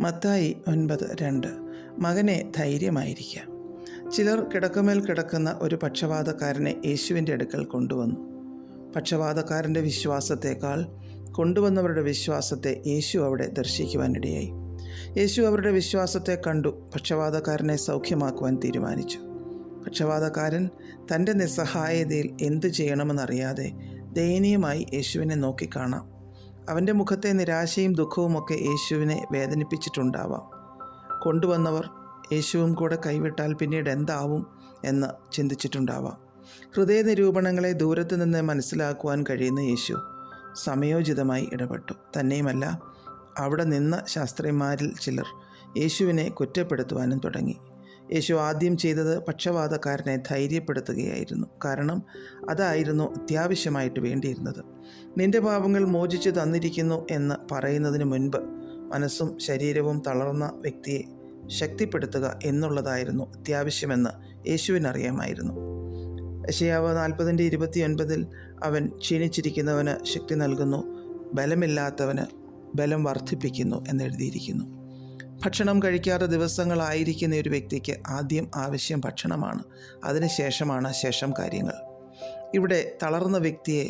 മത്തായി ഒൻപത് രണ്ട്. മകനെ ധൈര്യമായിരിക്കാം. ചിലർ കിടക്കമേൽ കിടക്കുന്ന ഒരു പക്ഷപാതക്കാരനെ യേശുവിന്റെ അടുക്കൽ കൊണ്ടുവന്നു. പക്ഷപാതക്കാരന്റെ വിശ്വാസത്തേക്കാൾ കൊണ്ടുവന്നവരുടെ വിശ്വാസത്തെ യേശു അവിടെ ദർശിക്കുവാനിടയായി യേശു അവരുടെ വിശ്വാസത്തെ കണ്ടു പക്ഷപാതക്കാരനെ സൗഖ്യമാക്കുവാൻ തീരുമാനിച്ചു. പക്ഷപാതക്കാരൻ തന്റെ നിസ്സഹായതയിൽ എന്തു ചെയ്യണമെന്നറിയാതെ ദയനീയമായി യേശുവിനെ നോക്കിക്കാണാം. അവന്റെ മുഖത്തെ നിരാശയും ദുഃഖവുമൊക്കെ യേശുവിനെ വേദനിപ്പിച്ചിട്ടുണ്ടാവാം. കൊണ്ടുവന്നവർ യേശുവും കൂടെ കൈവിട്ടാൽ പിന്നീട് എന്താവും എന്ന് ചിന്തിച്ചിട്ടുണ്ടാവാം. ഹൃദയ നിരൂപണങ്ങളെ ദൂരത്തു നിന്ന് മനസ്സിലാക്കുവാൻ കഴിയുന്ന യേശു സമയോചിതമായി ഇടപെട്ടു. തന്നെയുമല്ല അവിടെ നിന്ന ശാസ്ത്രിമാരിൽ ചിലർ യേശുവിനെ കുറ്റപ്പെടുത്തുവാനും തുടങ്ങി. യേശു ആദ്യം ചെയ്തത് പക്ഷപാതക്കാരനെ ധൈര്യപ്പെടുത്തുകയായിരുന്നു. കാരണം അതായിരുന്നു അത്യാവശ്യമായിട്ട് വേണ്ടിയിരുന്നത്. നിന്റെ പാപങ്ങൾ മോചിച്ചു തന്നിരിക്കുന്നു എന്ന് പറയുന്നതിന് മുൻപ് മനസ്സും ശരീരവും തളർന്ന വ്യക്തിയെ ശക്തിപ്പെടുത്തുക എന്നുള്ളതായിരുന്നു അത്യാവശ്യമെന്ന് യേശുവിനറിയാമായിരുന്നു. യശയാവ് നാൽപ്പതിന്റെ ഇരുപത്തിയൊൻപതിൽ അവൻ ക്ഷീണിച്ചിരിക്കുന്നവന് ശക്തി നൽകുന്നു ബലമില്ലാത്തവന് ബലം വർദ്ധിപ്പിക്കുന്നു എന്നെഴുതിയിരിക്കുന്നു. ഭക്ഷണം കഴിക്കാത്ത ദിവസങ്ങളായിരിക്കുന്ന ഒരു വ്യക്തിക്ക് ആദ്യം ആവശ്യം ഭക്ഷണമാണ്. അതിനുശേഷമാണ് ശേഷം കാര്യങ്ങൾ. ഇവിടെ തളർന്ന വ്യക്തിയെ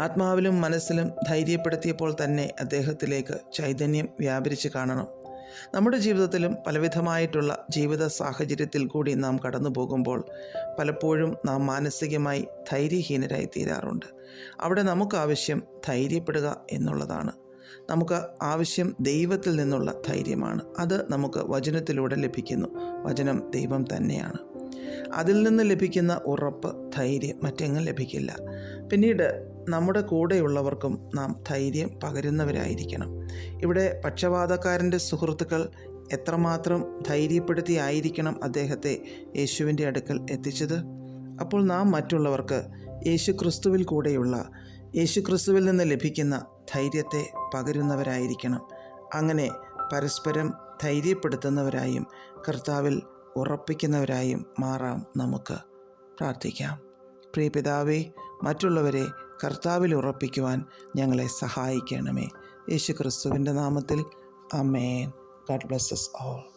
ആത്മാവിലും മനസ്സിലും ധൈര്യപ്പെടുത്തിയപ്പോൾ തന്നെ അദ്ദേഹത്തിലേക്ക് ചൈതന്യം വ്യാപരിച്ച് കാണണം. നമ്മുടെ ജീവിതത്തിലും പലവിധമായിട്ടുള്ള ജീവിത സാഹചര്യത്തിൽ കൂടി നാം കടന്നു പോകുമ്പോൾ പലപ്പോഴും നാം മാനസികമായി ധൈര്യഹീനരായി തീരാറുണ്ട് അവിടെ നമുക്കാവശ്യം ധൈര്യപ്പെടുക എന്നുള്ളതാണ്. നമുക്ക് ആവശ്യം ദൈവത്തിൽ നിന്നുള്ള ധൈര്യമാണ്. അത് നമുക്ക് വചനത്തിലൂടെ ലഭിക്കുന്നു. വചനം ദൈവം തന്നെയാണ്. അതിൽ നിന്ന് ലഭിക്കുന്ന ഉറപ്പ് ധൈര്യം മറ്റെങ്ങും ലഭിക്കില്ല. പിന്നീട് നമ്മുടെ കൂടെയുള്ളവർക്കും നാം ധൈര്യം പകരുന്നവരായിരിക്കണം. ഇവിടെ പക്ഷപാതക്കാരന്റെ സുഹൃത്തുക്കൾ എത്രമാത്രം ധൈര്യപ്പെടുത്തിയായിരിക്കണം അദ്ദേഹത്തെ യേശുവിന്റെ അടുക്കൽ എത്തിച്ചത്? അപ്പോൾ നാം മറ്റുള്ളവർക്ക് യേശു ക്രിസ്തുവിൽ കൂടെയുള്ള യേശു ക്രിസ്തുവിൽ നിന്ന് ലഭിക്കുന്ന ധൈര്യത്തെ പകരുന്നവരായിരിക്കണം. അങ്ങനെ പരസ്പരം ധൈര്യപ്പെടുത്തുന്നവരായും കർത്താവിൽ ഉറപ്പിക്കുന്നവരായും മാറാം നമുക്ക്. പ്രാർത്ഥിക്കാം. പ്രിയ പിതാവേ മറ്റുള്ളവരെ കർത്താവിൽ ഉറപ്പിക്കുവാൻ ഞങ്ങളെ സഹായിക്കണമേ. യേശു ക്രിസ്തുവിന്റെ നാമത്തിൽ അമേൻ ഗാഡ് ബ്ലസ്സസ് ഓൾ